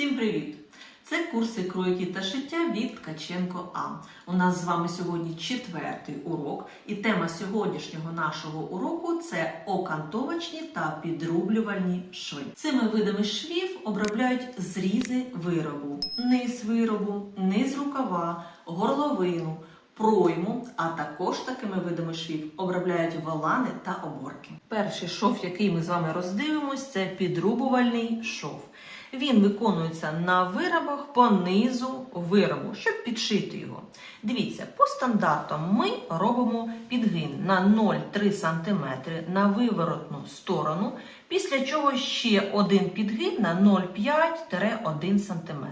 Всім привіт! Це курси кройки та шиття від Ткаченко А. У нас з вами сьогодні четвертий урок, і тема сьогоднішнього нашого уроку це окантовочні та підрублювальні шви. Цими видами швів обробляють зрізи виробу, низ виробу, низ рукава, горловину, пройму, а також такими видами швів обробляють волани та оборки. Перший шов, який ми з вами роздивимось, це підрубувальний шов. Він виконується на виробах по низу виробу, щоб підшити його. Дивіться, по стандартам ми робимо підгин на 0,3 см на виворотну сторону, після чого ще один підгин на 0,5-1 см.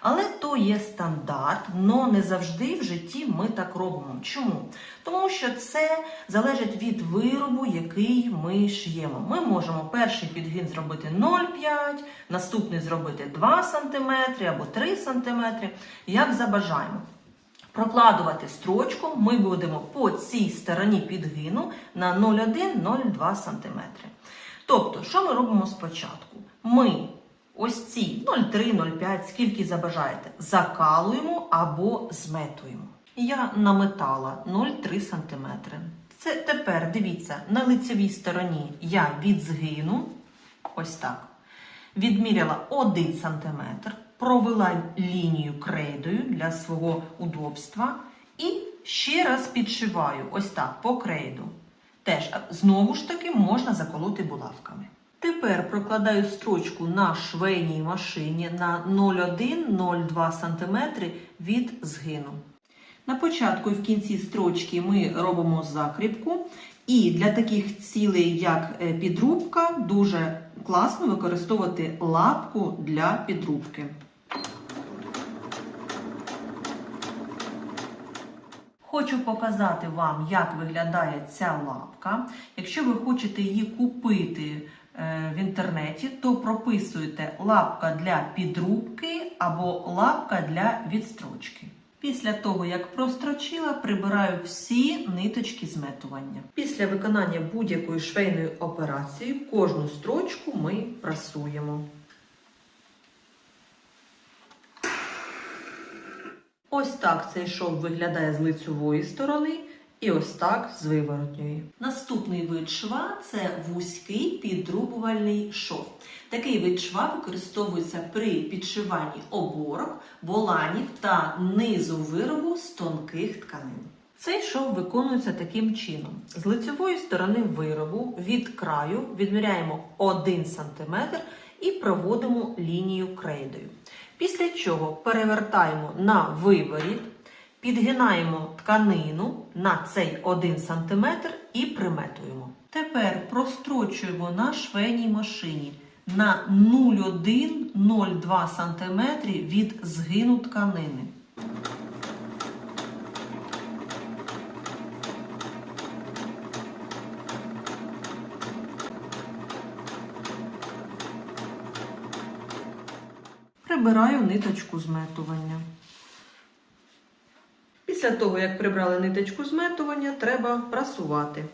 Але то є стандарт, але не завжди в житті ми так робимо. Чому? Тому що це залежить від виробу, який ми шиємо. Ми можемо перший підгін зробити 0,5, наступний зробити 2 см або 3 см, як забажаємо. Прокладувати строчку ми будемо по цій стороні підгину на 0,1-0,2 см. Тобто, що ми робимо спочатку? Ми ось ці 0,3-0,5, скільки забажаєте, закалуємо або зметуємо. Я наметала 0,3 см. Це тепер дивіться, на лицевій стороні я від згину, ось так, відміряла 1 см, провела лінію крейдою для свого удобства і ще раз підшиваю ось так по крейду. Теж знову ж таки можна заколоти булавками. Тепер прокладаю строчку на швейній машині на 0,1-0,2 см від згину. На початку і в кінці строчки ми робимо закріпку, і для таких цілей, як е, підрубка, дуже класно використовувати лапку для підрубки. Хочу показати вам, як виглядає ця лапка. Якщо ви хочете її купити в інтернеті, то прописуйте лапка для підрубки або лапка для відстрочки. Після того, як прострочила, прибираю всі ниточки зметування. Після виконання будь-якої швейної операції кожну строчку ми прасуємо. Ось так цей шов виглядає з лицевої сторони і ось так з виворотньої. Наступний вид шва це вузький підрубувальний шов. Такий вид шва використовується при підшиванні оборок, воланів та низу виробу з тонких тканин. Цей шов виконується таким чином: з лицевої сторони виробу від краю відміряємо 1 см і проводимо лінію крейдою. Після чого перевертаємо на виворіт, підгинаємо тканину на цей 1 см і приметуємо. Тепер прострочуємо на швейній машині на 0,1-0,2 см від згину тканини. Прибираю ниточку зметування. Після того, як прибрали ниточку зметування, треба прасувати.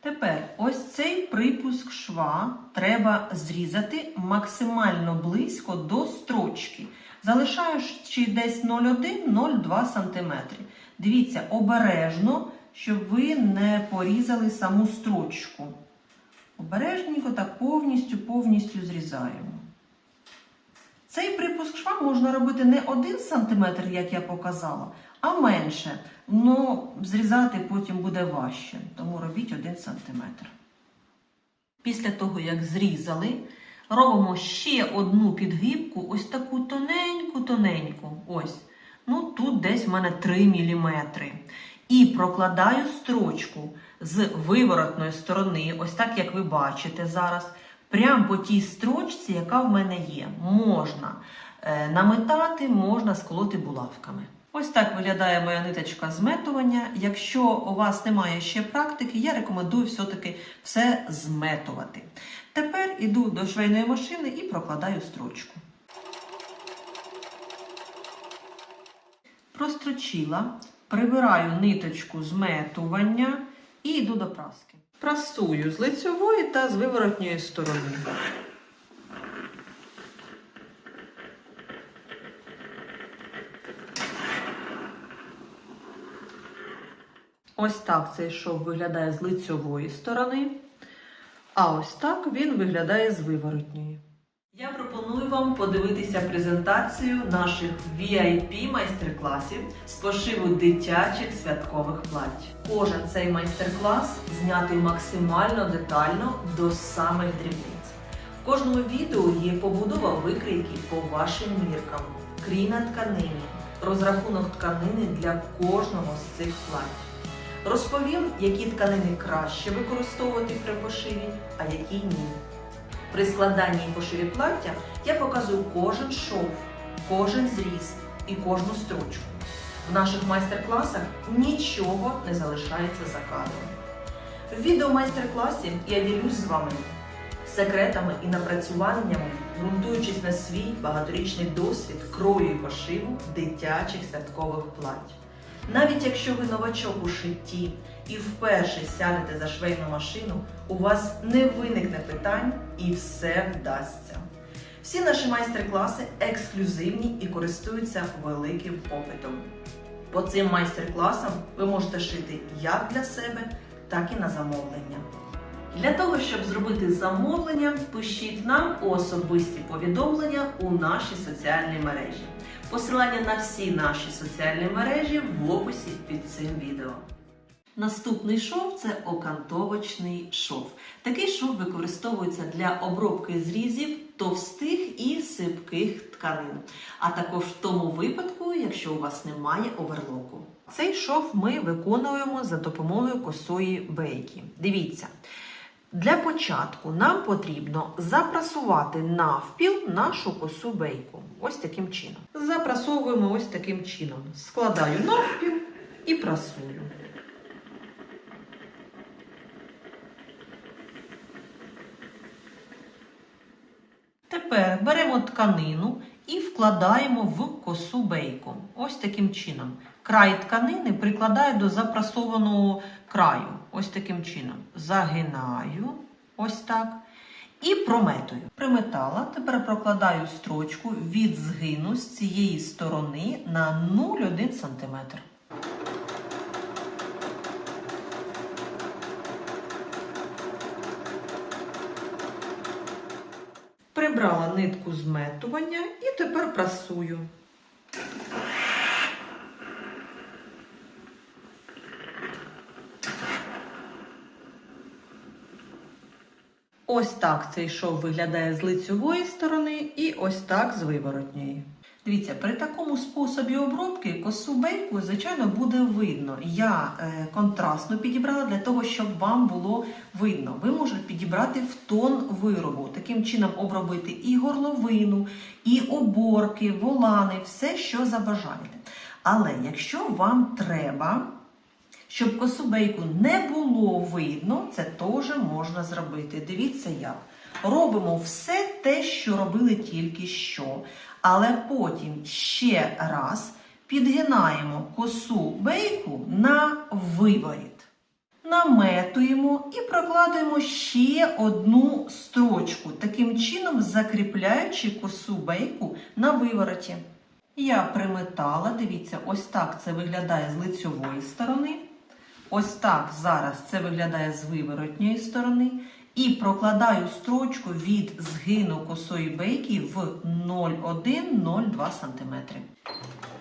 Тепер ось цей припуск шва треба зрізати максимально близько до строчки, залишаючи десь 0,1-0,2 см. Дивіться, обережно, щоб ви не порізали саму строчку. Обережненько так повністю повністю зрізаємо. Цей припуск шва можна робити не 1 см, як я показала, а менше. Ну, зрізати потім буде важче, тому робіть 1 см. Після того, як зрізали, робимо ще одну підгибку, ось таку тоненьку-тоненьку. Ось. Ну, тут десь в мене 3 мм. І прокладаю строчку з виворотної сторони, ось так, як ви бачите зараз, прямо по тій строчці, яка в мене є. Можна е, наметати, можна сколоти булавками. Ось так виглядає моя ниточка зметування. Якщо у вас немає ще практики, я рекомендую все-таки все зметувати. Тепер іду до швейної машини і прокладаю строчку. Прострочила, прибираю ниточку зметування і йду до праски. Прасую з лицьової та з виворотньої сторони. Ось так цей шов виглядає з лицьової сторони, а ось так він виглядає з виворотньої. Я пропоную вам подивитися презентацію наших VIP майстер-класів з пошиву дитячих святкових плать. Кожен цей майстер-клас знятий максимально детально до самих дрібниць. В кожному відео є побудова викрійки по вашим міркам, крій на тканині, розрахунок тканини для кожного з цих плать. Розповім, які тканини краще використовувати при пошиві, а які ні. При складанні і пошиві плаття я показую кожен шов, кожен зріз і кожну строчку. В наших майстер-класах нічого не залишається за кадром. В відео майстер-класі я ділюсь з вами секретами і напрацюваннями, ґрунтуючись на свій багаторічний досвід крою і пошиву дитячих святкових плать. Навіть якщо ви новачок у шитті і вперше сядете за швейну машину, у вас не виникне питань і все вдасться. Всі наші майстер-класи ексклюзивні і користуються великим попитом. По цим майстер-класам ви можете шити як для себе, так і на замовлення. Для того, щоб зробити замовлення, пишіть нам особисті повідомлення у наші соціальні мережі. Посилання на всі наші соціальні мережі в описі під цим відео. Наступний шов це окантовочний шов. Такий шов використовується для обробки зрізів товстих і сипких тканин, а також в тому випадку, якщо у вас немає оверлоку. Цей шов ми виконуємо за допомогою косої бейки. Дивіться. Для початку нам потрібно запрасувати навпіл нашу косу бейку. Ось таким чином. Запрасовуємо ось таким чином. Складаю навпіл і прасую. Тепер беремо тканину і вкладаємо в косу бейку. Ось таким чином. Край тканини прикладаю до запрасованого краю. Ось таким чином. Загинаю. Ось так. І прометую. Приметала. Тепер прокладаю строчку від згину з цієї сторони на 0,1 см. Прибрала нитку зметування і тепер прасую. Ось так цей шов виглядає з лицьової сторони і ось так з виворотньої. Дивіться, при такому способі обробки косу бейку, звичайно, буде видно. Я е, контрастно підібрала для того, щоб вам було видно. Ви можете підібрати в тон виробу, таким чином обробити і горловину, і оборки, волани, все, що забажаєте. Але якщо вам треба щоб косу бейку не було видно, це теж можна зробити. Дивіться як. Робимо все те, що робили тільки що. Але потім ще раз підгинаємо косу бейку на виворіт. Наметуємо і прокладуємо ще одну строчку, таким чином закріпляючи косу бейку на вивороті. Я приметала, дивіться, ось так це виглядає з лицьової сторони. Ось так зараз це виглядає з виворотньої сторони. І прокладаю строчку від згину косої бейки в 0,1-0,2 см.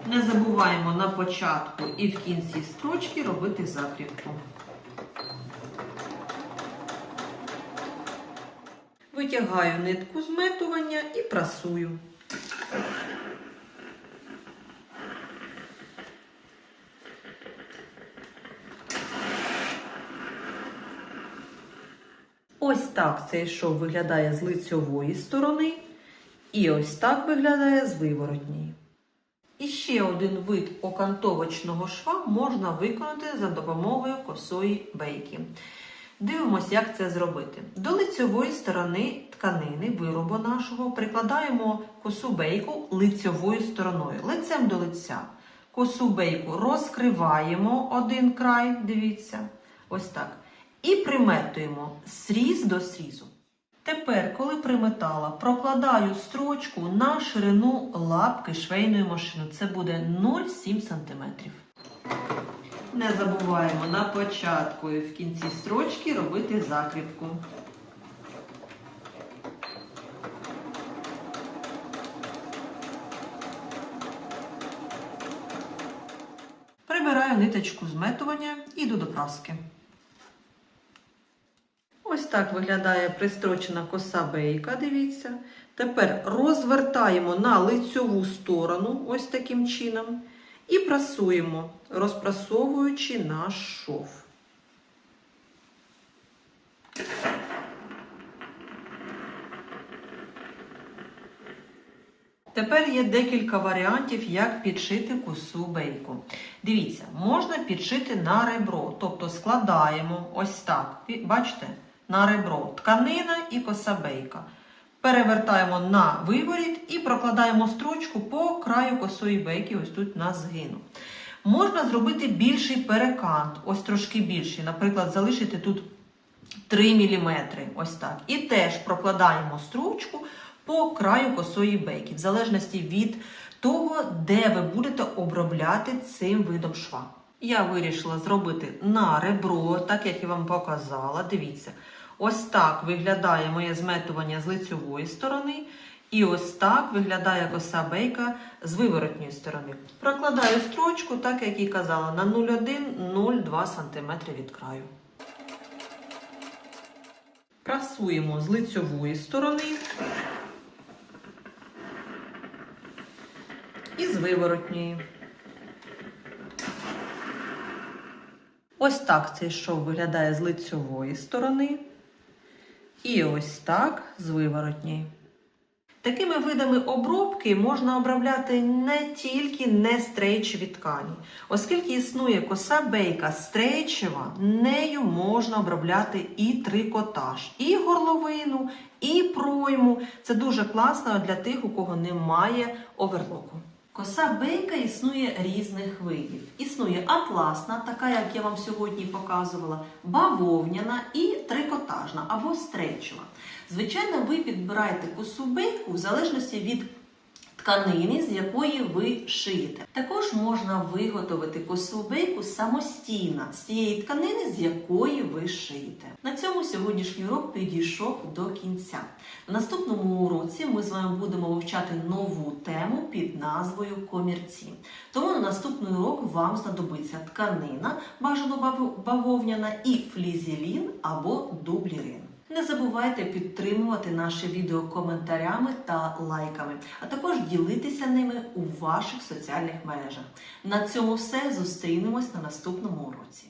Не забуваємо на початку і в кінці строчки робити закріпку. Витягаю нитку зметування і прасую. Ось так цей шов виглядає з лицьової сторони, і ось так виглядає з виворотньої. І ще один вид окантовочного шва можна виконати за допомогою косої бейки. Дивимося, як це зробити. До лицьової сторони тканини виробу нашого прикладаємо косу бейку лицьовою стороною, лицем до лиця. Косу бейку розкриваємо один край, дивіться, Ось так. І приметуємо сріз до срізу. Тепер, коли приметала, прокладаю строчку на ширину лапки швейної машини. Це буде 0,7 см. Не забуваємо на початку і в кінці строчки робити закріпку. Прибираю ниточку зметування і йду до праски. Так виглядає пристрочена коса бейка, дивіться. Тепер розвертаємо на лицьову сторону, ось таким чином, і прасуємо, розпрасовуючи наш шов. Тепер є декілька варіантів, як підшити косу бейку. Дивіться, можна підшити на ребро, тобто складаємо ось так. Бачите? На ребро тканина і коса бейка. Перевертаємо на виворіт і прокладаємо строчку по краю косої бейки, ось тут на згину. Можна зробити більший перекант, ось трошки більший. Наприклад, залишити тут 3 мм. Ось так. І теж прокладаємо строчку по краю косої бейки, в залежності від того, де ви будете обробляти цим видом шва. Я вирішила зробити на ребро, так як я вам показала. Дивіться, ось так виглядає моє зметування з лицьової сторони. І ось так виглядає коса бейка з виворотньої сторони. Прокладаю строчку, так як і казала, на 0,1-0,2 см від краю. Прасуємо з лицьової сторони і з виворотньої. Ось так цей шов виглядає з лицьової сторони. І ось так з виворотньої. Такими видами обробки можна обробляти не тільки нестрейчеві ткані. Оскільки існує коса бейка стрейчева, нею можна обробляти і трикотаж, і горловину, і пройму. Це дуже класно для тих, у кого немає оверлоку. Коса бейка існує різних видів. Існує атласна, така як я вам сьогодні показувала, бавовняна і трикотажна або стречова. Звичайно, ви підбираєте косу бейку в залежності від тканини, з якої ви шиєте. Також можна виготовити косу самостійно з тієї тканини, з якої ви шиєте. На цьому сьогоднішній урок підійшов до кінця. В наступному уроці ми з вами будемо вивчати нову тему під назвою комірці. Тому на наступний урок вам знадобиться тканина, бажано бавовняна і флізелін або дублірин. Не забувайте підтримувати наше відео коментарями та лайками, а також ділитися ними у ваших соціальних мережах. На цьому все зустрінемось на наступному уроці.